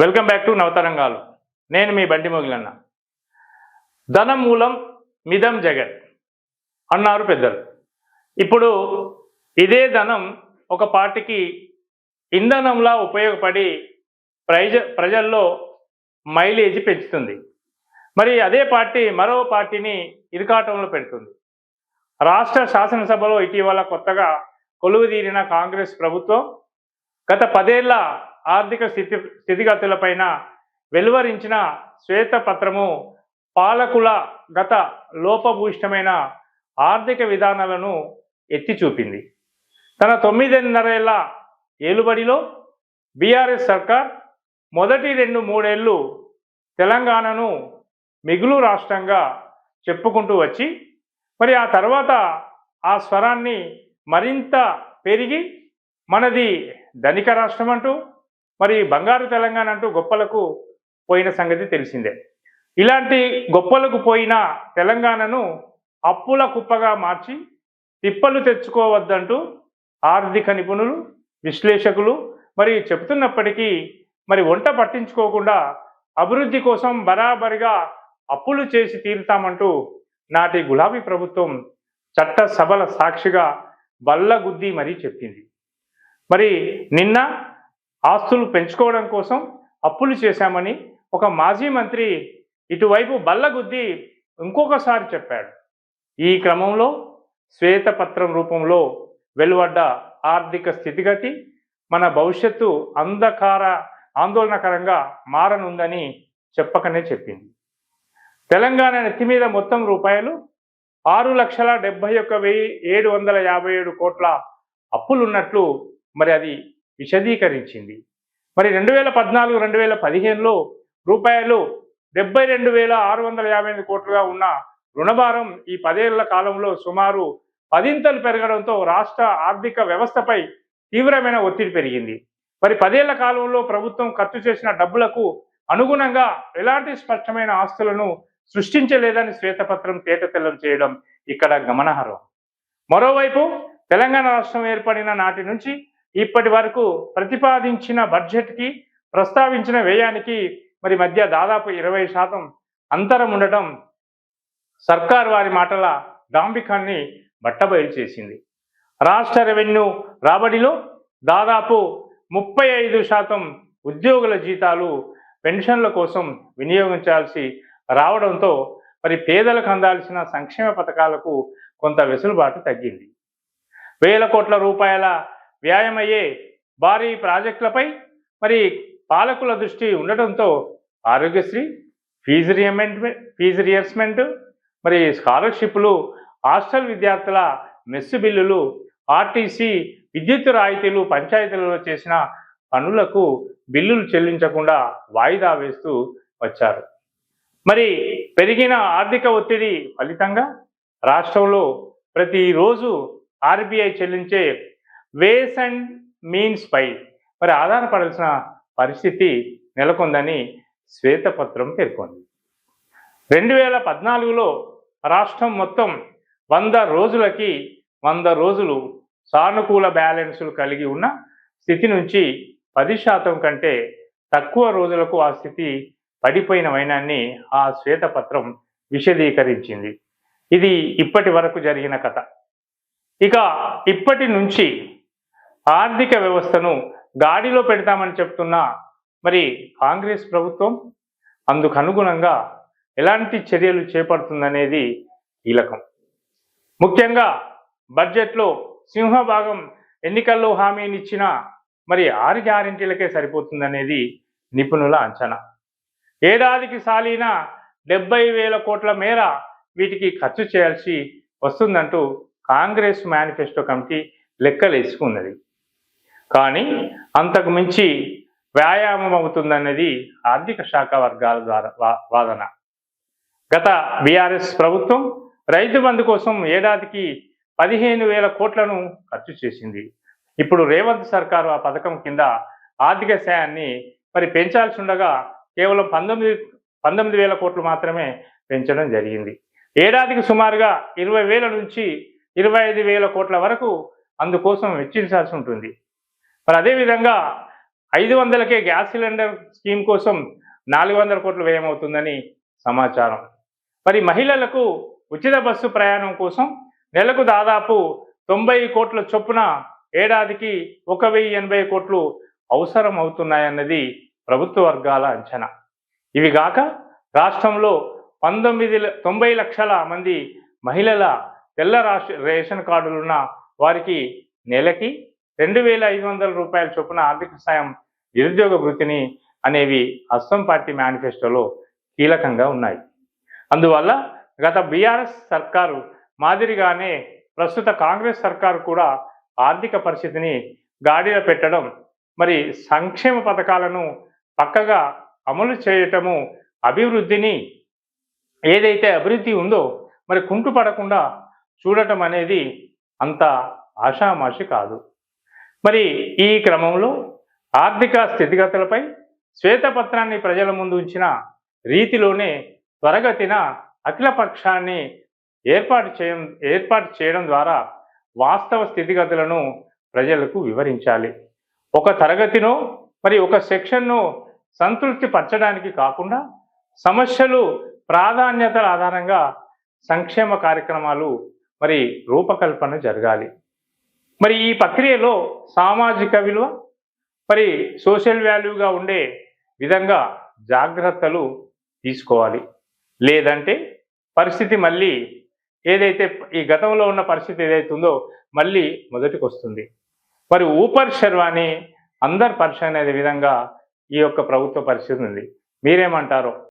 Welcome back to నవతరంగాలు నేను మీ బండి మొగిలన్న. ధనం మూలం మిదం జగత్ అన్నారు పెద్దలు. ఇప్పుడు ఇదే ధనం ఒక పార్టీకి ఇంధనంలా ఉపయోగపడి ప్రజ ప్రజల్లో మైలేజ్ పెంచుతుంది. మరి అదే పార్టీ మరో పార్టీని ఇరుకాటంలో పెడుతుంది. రాష్ట్ర శాసనసభలో ఇటీవల కొత్తగా కొలువుదీరిన కాంగ్రెస్ ప్రభుత్వం గత పదేళ్ళ ఆర్థిక స్థితి స్థితిగతులపైన వెలువరించిన శ్వేతపత్రము పాలకుల గత లోపభూయిష్టమైన ఆర్థిక విధానాలను ఎత్తి చూపింది తన తొమ్మిదిన్నరేళ్ళ ఏలుబడిలో బీఆర్ఎస్ సర్కార్ మొదటి రెండు మూడేళ్ళు తెలంగాణను మిగులు రాష్ట్రంగా చెప్పుకుంటూ వచ్చి మరి ఆ తర్వాత ఆ స్వరాన్ని మరింత పెరిగి మనది ధనిక రాష్ట్రం అంటూ మరి బంగారు తెలంగాణ అంటూ గొప్పలకు పోయిన సంగతి తెలిసిందే. ఇలాంటి గొప్పలకు పోయిన తెలంగాణను అప్పుల కుప్పగా మార్చి తిప్పలు తెచ్చుకోవద్దంటూ ఆర్థిక నిపుణులు విశ్లేషకులు మరి చెబుతున్నప్పటికీ మరి వంట పట్టించుకోకుండా అభివృద్ధి కోసం బరాబరిగా అప్పులు చేసి తీరుతామంటూ నాటి గులాబీ ప్రభుత్వం చట్ట సభల సాక్షిగా బల్లగుద్ది మరీ చెప్పింది. మరి నిన్న ఆస్తులు పెంచుకోవడం కోసం అప్పులు చేశామని ఒక మాజీ మంత్రి ఇటువైపు బల్లగుద్ది ఇంకొకసారి చెప్పాడు. ఈ క్రమంలో శ్వేతపత్రం రూపంలో వెలువడ్డ ఆర్థిక స్థితిగతి మన భవిష్యత్తు అంధకార ఆందోళనకరంగా మారనుందని చెప్పకనే చెప్పింది. తెలంగాణ నెత్తి మీద మొత్తం రూపాయలు ఆరు లక్షల డెబ్బై ఒక్క వెయ్యి ఏడు వందల యాభై ఏడు కోట్ల అప్పులున్నట్లు మరి అది విశదీకరించింది. మరి రెండు వేల పద్నాలుగు రెండు వేల పదిహేనులో రూపాయలు డెబ్బై రెండు వేల ఆరు వందల యాభై ఎనిమిది కోట్లుగా ఉన్న రుణభారం ఈ పదేళ్ళ కాలంలో సుమారు పదింతలు పెరగడంతో రాష్ట్ర ఆర్థిక వ్యవస్థపై తీవ్రమైన ఒత్తిడి పెరిగింది. మరి పదేళ్ళ కాలంలో ప్రభుత్వం ఖర్చు చేసిన డబ్బులకు అనుగుణంగా ఎలాంటి స్పష్టమైన ఆస్తులను సృష్టించలేదని శ్వేతపత్రం తేటతెల్లం చేయడం ఇక్కడ గమనార్హం. మరోవైపు తెలంగాణ రాష్ట్రం ఏర్పడిన నాటి నుంచి ఇప్పటి వరకు ప్రతిపాదించిన బడ్జెట్కి ప్రస్తావించిన వ్యయానికి మరి మధ్య దాదాపు ఇరవై శాతం అంతరం ఉండటం సర్కార్ వారి మాటల డాంబికాన్ని బట్టబయలు చేసింది. రాష్ట్ర రెవెన్యూ రాబడిలో దాదాపు ముప్పై ఐదు శాతం ఉద్యోగుల జీతాలు పెన్షన్ల కోసం వినియోగించాల్సి రావడంతో మరి పేదలకు అందాల్సిన సంక్షేమ పథకాలకు కొంత వెసులుబాటు తగ్గింది. వేల కోట్ల రూపాయల వ్యాయమయ్యే భారీ ప్రాజెక్టులపై మరి పాలకుల దృష్టి ఉండటంతో Arogyasri fee reimbursement fee reimbursement మరి స్కాలర్షిప్లు హాస్టల్ విద్యార్థుల మెస్సు బిల్లులు ఆర్టీసీ విద్యుత్ రాయితీలు పంచాయతీలలో చేసిన పనులకు బిల్లులు చెల్లించకుండా వాయిదా వేస్తూ వచ్చారు. మరి పెరిగిన ఆర్థిక ఒత్తిడి ఫలితంగా రాష్ట్రంలో ప్రతిరోజు ఆర్బీఐ చెల్లించే వేస్ అండ్ మీన్స్ పై మరి ఆధారపడాల్సిన పరిస్థితి నెలకొందని శ్వేతపత్రం పేర్కొంది. రెండు వేల పద్నాలుగులో రాష్ట్రం మొత్తం వంద రోజులకి వంద రోజులు సానుకూల బ్యాలెన్సులు కలిగి ఉన్న స్థితి నుంచి పది శాతం కంటే తక్కువ రోజులకు ఆ స్థితి పడిపోయిన వైనాన్ని ఆ శ్వేతపత్రం విశదీకరించింది. ఇది ఇప్పటి వరకు జరిగిన కథ. ఇక ఇప్పటి నుంచి ఆర్థిక వ్యవస్థను గాడిలో పెడతామని చెప్తున్న మరి కాంగ్రెస్ ప్రభుత్వం అందుకు అనుగుణంగా ఎలాంటి చర్యలు చేపడుతుందనేది కీలకం. ముఖ్యంగా బడ్జెట్లో సింహభాగం ఎన్నికల్లో హామీనిచ్చిన మరి ఆరు గ్యారెంటీలకే సరిపోతుందనేది నిపుణుల అంచనా. ఏడాదికి సాలిన డెబ్బై వేల కోట్ల మేర వీటికి ఖర్చు చేయాల్సి వస్తుందంటూ కాంగ్రెస్ మేనిఫెస్టో కమిటీ లెక్కలేసుకున్నది. కానీ అంతకు మించి వ్యాయామం అవుతుందనేది ఆర్థిక శాఖ వర్గాల ద్వారా వా- వాదన. గత బీఆర్ఎస్ ప్రభుత్వం రైతు బంధు కోసం ఏడాదికి పదిహేను వేల కోట్లను ఖర్చు చేసింది. ఇప్పుడు రేవంత్ సర్కారు ఆ పథకం కింద ఆర్థిక సాయాన్ని మరి పెంచాల్సి ఉండగా కేవలం పంతొమ్మిది పంతొమ్మిది వేల కోట్లు మాత్రమే పెంచడం జరిగింది. ఏడాదికి సుమారుగా ఇరవై వేల నుంచి ఇరవై ఐదు వేల కోట్ల వరకు అందుకోసం వెచ్చించాల్సి ఉంటుంది. మరి అదేవిధంగా ఐదు వందలకే గ్యాస్ సిలిండర్ స్కీమ్ కోసం నాలుగు వందల కోట్లు వ్యయమవుతుందని సమాచారం. మరి మహిళలకు ఉచిత బస్సు ప్రయాణం కోసం నెలకు దాదాపు తొంభై కోట్ల చొప్పున ఏడాదికి ఒక వెయ్యి ఎనభై కోట్లు అవసరం అవుతున్నాయన్నది ప్రభుత్వ వర్గాల అంచనా. ఇవి గాక రాష్ట్రంలో పంతొమ్మిది తొంభై లక్షల మంది మహిళల తెల్ల రేషన్ కార్డులున్న వారికి నెలకి రెండు వేల ఐదు వందల రూపాయల చొప్పున ఆర్థిక సాయం నిరుద్యోగ వృత్తిని అనేవి అస్సాం పార్టీ మేనిఫెస్టోలో కీలకంగా ఉన్నాయి. అందువల్ల గత బీఆర్ఎస్ సర్కారు మాదిరిగానే ప్రస్తుత కాంగ్రెస్ సర్కారు కూడా ఆర్థిక పరిస్థితిని గాడిలో పెట్టడం మరి సంక్షేమ పథకాలను పక్కగా అమలు చేయటము అభివృద్ధిని ఏదైతే అభివృద్ధి ఉందో మరి కుంటుపడకుండా చూడటం అనేది అంత ఆషామాషి కాదు. మరి ఈ క్రమంలో ఆర్థిక స్థితిగతులపై శ్వేతపత్రాన్ని ప్రజల ముందు ఉంచిన రీతిలోనే త్వరగతిన అఖిలపక్షాన్ని ఏర్పాటు చేయడం ఏర్పాటు చేయడం ద్వారా వాస్తవ స్థితిగతులను ప్రజలకు వివరించాలి. ఒక తరగతినో మరి ఒక సెక్షన్ను సంతృప్తి పరచడానికి కాకుండా సమస్యలు ప్రాధాన్యతల ఆధారంగా సంక్షేమ కార్యక్రమాలు మరి రూపకల్పన జరగాలి. మరి ఈ ప్రక్రియలో సామాజిక విలువ మరి సోషల్ వాల్యూగా ఉండే విధంగా జాగ్రత్తలు తీసుకోవాలి. లేదంటే పరిస్థితి మళ్ళీ ఏదైతే ఈ గతంలో ఉన్న పరిస్థితి ఏదైతుందో ఉందో మళ్ళీ మొదటికి వస్తుంది మరి ఊపర్ శర్వాణి అందరి పర్షన్ అనే విధంగా ఈ యొక్క ప్రభుత్వ పరిస్థితి ఉంది. మీరేమంటారో?